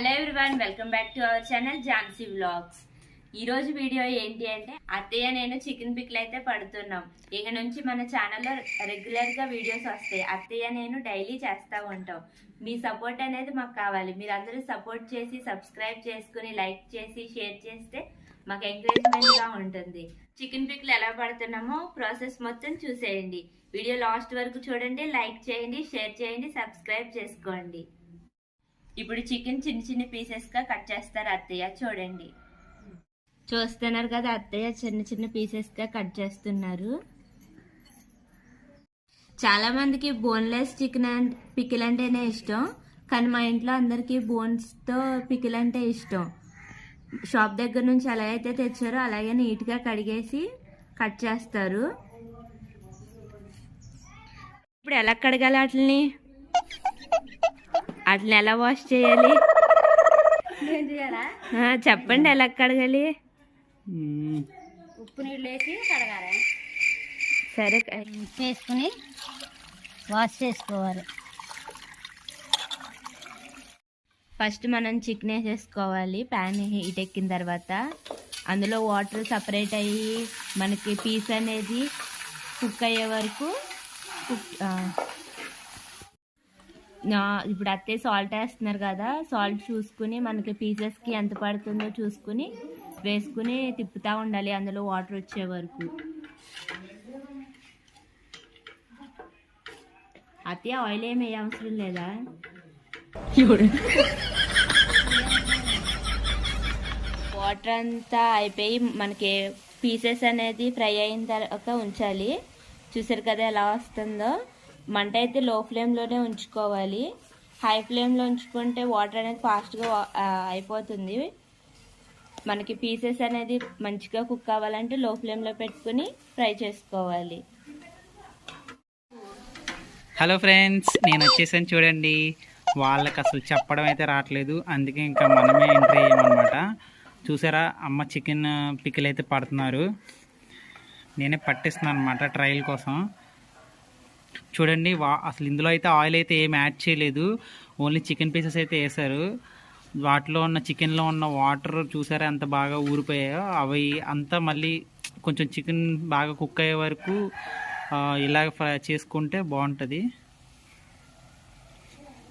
Hello everyone welcome back to our channel Jhansi vlogs ఈ రోజు video ఏంటి అంటే అత్తయ్య నేను చికెన్ పిక్లు అయితే పడుతున్నాం. ఇక నుంచి మన ఛానల్లో రెగ్యులర్గా వీడియోస్ వస్తాయి. అత్తయ్య నేను డైలీ చేస్తూ ఉంటాం. మీ సపోర్ట్ అనేది మాకు కావాలి. మీరు అందరూ సపోర్ట్ చేసి సబ్స్క్రైబ్ చేసుకుని లైక్ చేసి షేర్ చేస్తే మాకు ఎంకరేజ్మెంట్గా ఉంటుంది. చికెన్ పిక్లు ఎలా పడుతున్నామో ప్రాసెస్ మొత్తం చూసేయండి. వీడియో లాస్ట్ వరకు చూడండి లైక్ చేయండి షేర్ చేయండి సబ్స్క్రైబ్ చేసుకోండి. ఇప్పుడు చికెన్ చిన్న చిన్న పీసెస్గా కట్ చేస్తారు అత్తయ్య చూడండి. చూస్తున్నారు కదా అత్తయ్య చిన్న చిన్న పీసెస్గా కట్ చేస్తున్నారు. చాలా మందికి బోన్లెస్ చికెన్ పికిల్ అంటేనే ఇష్టం కానీ మా ఇంట్లో అందరికి బోన్స్తో పికిల్ అంటే ఇష్టం. షాప్ దగ్గర నుంచి ఎలా అయితే తెచ్చారో అలాగే నీట్గా కడిగేసి కట్ చేస్తారు. ఇప్పుడు ఎలా కడగాలి వాటిని వాటిని ఎలా వాష్ చేయాలి. చెప్పండి ఎలా కడగాలి? ఉప్పు నీళ్ళు వేసి కడగాలి. సరే ఉప్పు వేసుకుని వాష్ చేసుకోవాలి. ఫస్ట్ మనం చికెన్ వేసేసుకోవాలి ప్యాన్ హీట్ ఎక్కిన తర్వాత అందులో వాటర్ సపరేట్ అయ్యి మనకి పీస్ అనేది కుక్ అయ్యే వరకు కుక్ ఇప్పుడు అత్తే సాల్ట్ వేస్తున్నారు కదా సాల్ట్ చూసుకుని మనకి పీసెస్కి ఎంత పడుతుందో చూసుకుని వేసుకుని తిప్పుతూ ఉండాలి అందులో వాటర్ వచ్చే వరకు. అత్తయ్య ఆయిల్ ఏమి వేయ అవసరం లేదా? వాటర్ అంతా అయిపోయి మనకి పీసెస్ అనేది ఫ్రై అయిన తర్వాత ఉంచాలి. చూసారు కదా ఎలా వస్తుందో? మంట అయితే లో ఫ్లేమ్లోనే ఉంచుకోవాలి. హై ఫ్లేమ్లో ఉంచుకుంటే వాటర్ అనేది ఫాస్ట్గా అయిపోతుంది. మనకి పీసెస్ అనేది మంచిగా కుక్ అవ్వాలంటే లో ఫ్లేమ్లో పెట్టుకుని ఫ్రై చేసుకోవాలి. హలో ఫ్రెండ్స్ నేను వచ్చేసాను చూడండి. వాళ్ళకి అసలు చెప్పడం అయితే రావట్లేదు. అందుకే ఇంకా మనమే ఎంట్రీ అయ్యామన్నమాట చూసారా అమ్మ చికెన్ పికిల్ అయితే పడుతున్నారు. నేనే పట్టిస్తున్నాను అనమాట ట్రయల్ కోసం. చూడండి వా అసలు ఇందులో అయితే ఆయిల్ అయితే ఏం యాడ్ చేయలేదు. ఓన్లీ చికెన్ పీసెస్ అయితే వేసారు వాటిలో ఉన్న చికెన్లో ఉన్న వాటర్ చూసారా ఎంత బాగా ఊరిపోయాయో? అవి అంతా మళ్ళీ కొంచెం చికెన్ బాగా కుక్ అయ్యే వరకు ఇలాగ ఫ్రై చేసుకుంటే బాగుంటుంది.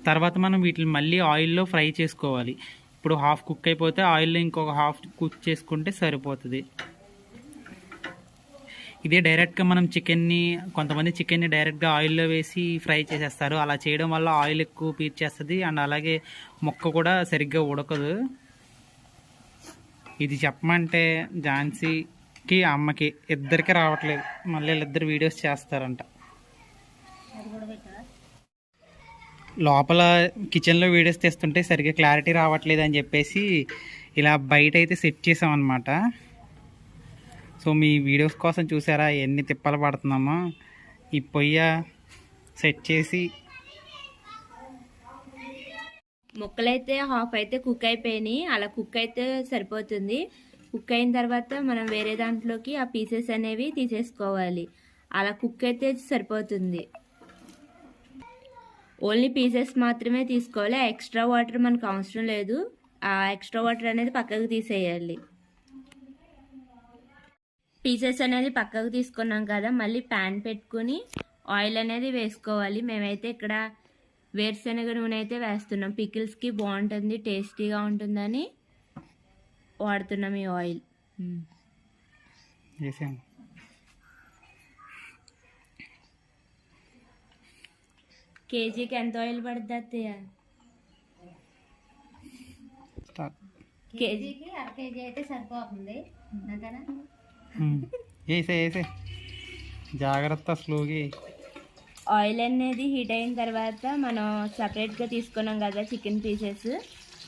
తర్వాత మనం వీటిని మళ్ళీ ఆయిల్లో ఫ్రై చేసుకోవాలి. ఇప్పుడు హాఫ్ కుక్ అయిపోతే ఆయిల్లో ఇంకొక హాఫ్ కుక్ చేసుకుంటే సరిపోతుంది. ఇదే డైరెక్ట్గా మనం చికెన్ని కొంతమంది చికెన్ని డైరెక్ట్గా ఆయిల్లో వేసి ఫ్రై చేసేస్తారు. అలా చేయడం వల్ల ఆయిల్ ఎక్కువ పీర్చేస్తుంది అండ్ అలాగే మొక్క కూడా సరిగ్గా ఉడకదు. ఇది చెప్పమంటే ఝాన్సీకి అమ్మకి ఇద్దరికి రావట్లేదు. మళ్ళీ వీళ్ళిద్దరు వీడియోస్ చేస్తారంట. లోపల కిచెన్లో వీడియోస్ తీస్తుంటే సరిగ్గా క్లారిటీ రావట్లేదు అని చెప్పేసి ఇలా బయట అయితే సెట్ చేసాం అనమాట సో మీ వీడియోస్ కోసం చూసారా? ఎన్ని తిప్పలు పడుతున్నామో? ఈ పొయ్య సెట్ చేసి ముక్కలైతే హాఫ్ అయితే కుక్ అయిపోయినాయి. అలా కుక్ అయితే సరిపోతుంది. కుక్ అయిన తర్వాత మనం వేరే దాంట్లోకి ఆ పీసెస్ అనేవి తీసేసుకోవాలి. అలా కుక్ అయితే సరిపోతుంది. ఓన్లీ పీసెస్ మాత్రమే తీసుకోవాలి. ఎక్స్ట్రా వాటర్ మనకు అవసరం లేదు. ఆ ఎక్స్ట్రా వాటర్ అనేది పక్కకు తీసేయాలి. పీసెస్ అనేది పక్కకు తీసుకున్నాం కదా మళ్ళీ ప్యాన్ పెట్టుకుని ఆయిల్ అనేది వేసుకోవాలి. మేమైతే ఇక్కడ వేరుశనగ నూనె అయితే వేస్తున్నాం. పికిల్స్కి బాగుంటుంది టేస్టీగా ఉంటుందని వాడుతున్నాం ఈ ఆయిల్. కేజీకి ఎంత ఆయిల్ పడుతుంది అత్తయ్య? కేజీకి అర కేజీ అయితే సరిపోతుంది. అంతేనా? వేసే వేసే జాగ్రత్త స్లోగా ఆయిల్ అనేది హీట్ అయిన తర్వాత మనం సపరేట్గా తీసుకున్నాం కదా చికెన్ పీసెస్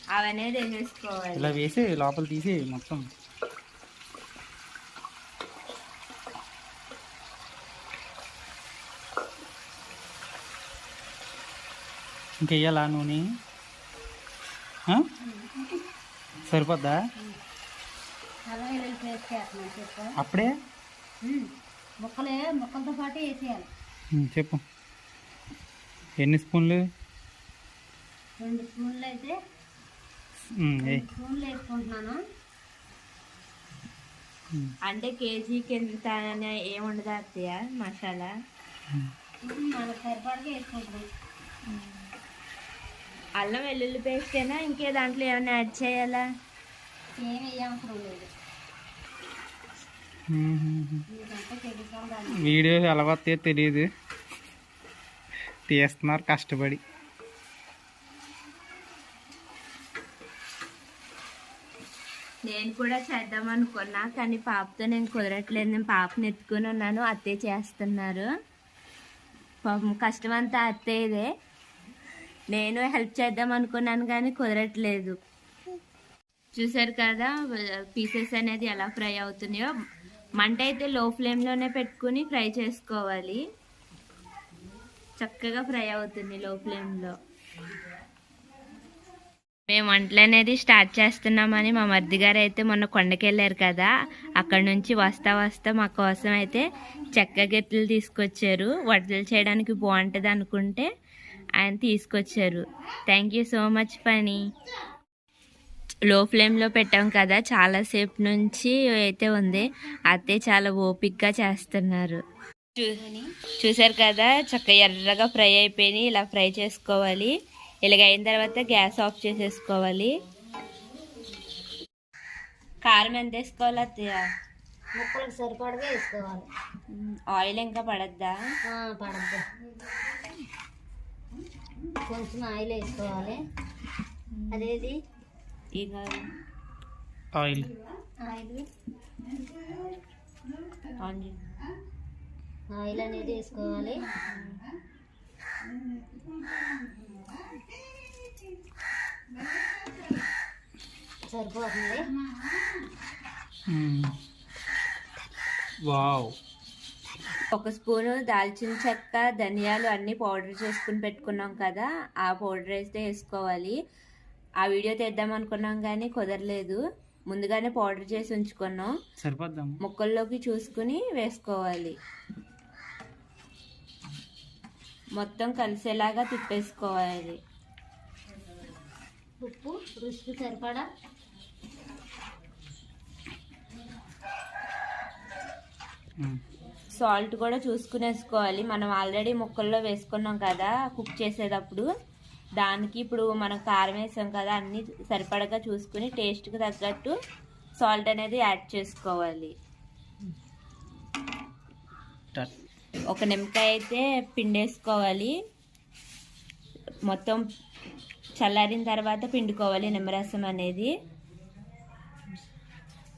అవనేది వేసేసుకోవాలి ఇలా వేసి లోపల తీసి మొత్తం. ఇంకెయ్యాలా నూనె? సరిపోద్దా? చేస్తున్నాను చెప్పు అప్పుడే. ముక్కలే ముక్కలతో పాటు వేసేయాలి. చెప్పు. ఎన్ని స్పూన్లు? రెండు స్పూన్లు అయితే. స్పూన్లు వేసుకుంటున్నాను. అంటే కేజీకి ఎంత అని ఏం ఉండదు అత్తయ్య మసాలా? మనకు సరిపడగా వేసుకుంటున్నాం. అల్లం వెల్లుల్లి పేస్టేనా? ఇంకే దాంట్లో ఏమైనా యాడ్ చేయాలా? ఏమి వేయవసరం లేదు. వీడియో ఎలా వస్తాయో తెలియదు తీస్తున్నారు కష్టపడి. నేను కూడా చేద్దాం అనుకున్నా కానీ పాపతో నేను కుదరట్లేదు. నేను పాపని ఎత్తుకుని ఉన్నాను అత్తయ్య చేస్తున్నారు. పాపం కష్టం అంతా అత్తయ్యదే నేను హెల్ప్ చేద్దాం అనుకున్నాను కానీ కుదరట్లేదు. చూసారు కదా పీసెస్ అనేది ఎలా ఫ్రై అవుతున్నాయో. మంట అయితే లో ఫ్లేమ్లోనే పెట్టుకుని ఫ్రై చేసుకోవాలి. చక్కగా ఫ్రై అవుతుంది లో ఫ్లేమ్లో మేము వంటలు అనేది స్టార్ట్ చేస్తున్నామని మా మర్ది గారు అయితే మొన్న కొండకెళ్ళారు కదా అక్కడ నుంచి వస్తా వస్తా మా కోసం అయితే చెక్క గెట్లు తీసుకొచ్చారు. వంటలు చేయడానికి బాగుంటుంది అనుకుంటే ఆయన తీసుకొచ్చారు. థ్యాంక్ యూ సో మచ్ పని లో ఫ్లేమ్లో పెట్టాం కదా చాలాసేపు నుంచి అయితే ఉంది. అత్తే చాలా ఓపిక్గా చేస్తున్నారు. చూసారు కదా చక్క ఎర్రగా ఫ్రై అయిపోయినాయి. ఇలా ఫ్రై చేసుకోవాలి. ఇలాగ అయిన తర్వాత గ్యాస్ ఆఫ్ చేసేసుకోవాలి. కారం ఎంత వేసుకోవాలి అత్తయ్య? ముక్కలకు సరిపడగా వేసుకోవాలి. ఆయిల్ ఇంకా పడద్దా? పడద్దు. కొంచెం ఆయిల్ వేసుకోవాలి. అదేది? ఇక ఆయిల్. ఆయిల్. అనేది వేసుకోవాలి. సరిపోతుంది. వావ్. ఒక స్పూను దాల్చిన చెక్క ధనియాలు అన్నీ పౌడర్ చేసుకుని పెట్టుకున్నాం కదా ఆ పౌడర్ అయితే వేసుకోవాలి. ఆ వీడియో తెద్దాం అనుకున్నాం కానీ కుదరలేదు. ముందుగానే పౌడర్ చేసి ఉంచుకున్నాం. సరిపోద్దాం. ముక్కల్లోకి చూసుకుని వేసుకోవాలి. మొత్తం కలిసేలాగా తిప్పేసుకోవాలి. ఉప్పు రుచికి సరిపడా. సాల్ట్ కూడా చూసుకుని వేసుకోవాలి మనం ఆల్రెడీ ముక్కల్లో వేసుకున్నాం కదా కుక్ చేసేటప్పుడు. దానికి ఇప్పుడు మనం కారం వేసాం కదా అన్నీ సరిపడగా చూసుకుని టేస్ట్కి తగ్గట్టు సాల్ట్ అనేది యాడ్ చేసుకోవాలి. ఒక నిమ్మకాయ అయితే పిండేసుకోవాలి. మొత్తం చల్లారిన తర్వాత పిండుకోవాలి నిమ్మరసం అనేది.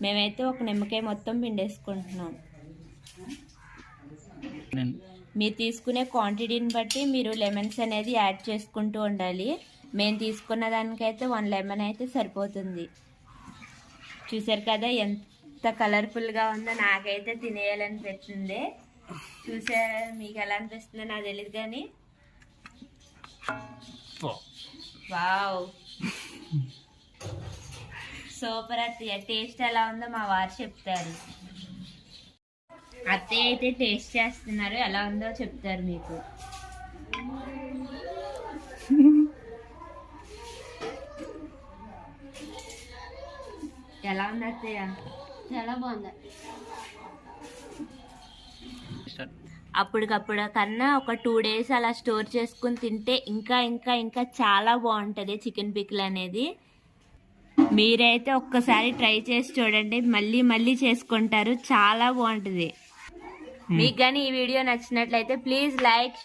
మేమైతే ఒక నిమ్మకాయ మొత్తం పిండేసుకుంటున్నాం. నేను మీరు తీసుకునే క్వాంటిటీని బట్టి మీరు లెమన్స్ అనేది యాడ్ చేసుకుంటూ ఉండాలి. మేము తీసుకున్న దానికైతే వన్ లెమన్ అయితే సరిపోతుంది. చూసారు కదా ఎంత కలర్ఫుల్గా ఉందో నాకైతే తినేయాలనిపిస్తుంది చూసా మీకు ఎలా అనిపిస్తుందో నాకు తెలియదు కానీ. వావ్ సూపర్ అత్తయ్య. టేస్ట్ ఎలా ఉందో మా వారు చెప్తారు. అత్తయ్య అయితే టేస్ట్ చేస్తున్నారు. ఎలా ఉందో చెప్తారు మీకు. ఎలా ఉంది అత్తయ్య? చాలా బాగుంది. అప్పటికప్పుడు కన్నా ఒక టూ డేస్ అలా స్టోర్ చేసుకుని తింటే ఇంకా ఇంకా ఇంకా చాలా బాగుంటుంది చికెన్ పికిల్ అనేది. మీరైతే ఒక్కసారి ట్రై చేసి చూడండి. మళ్ళీ మళ్ళీ చేసుకుంటారు. చాలా బాగుంటుంది. మీకు కానీ ఈ వీడియో నచ్చినట్లయితే ప్లీజ్ లైక్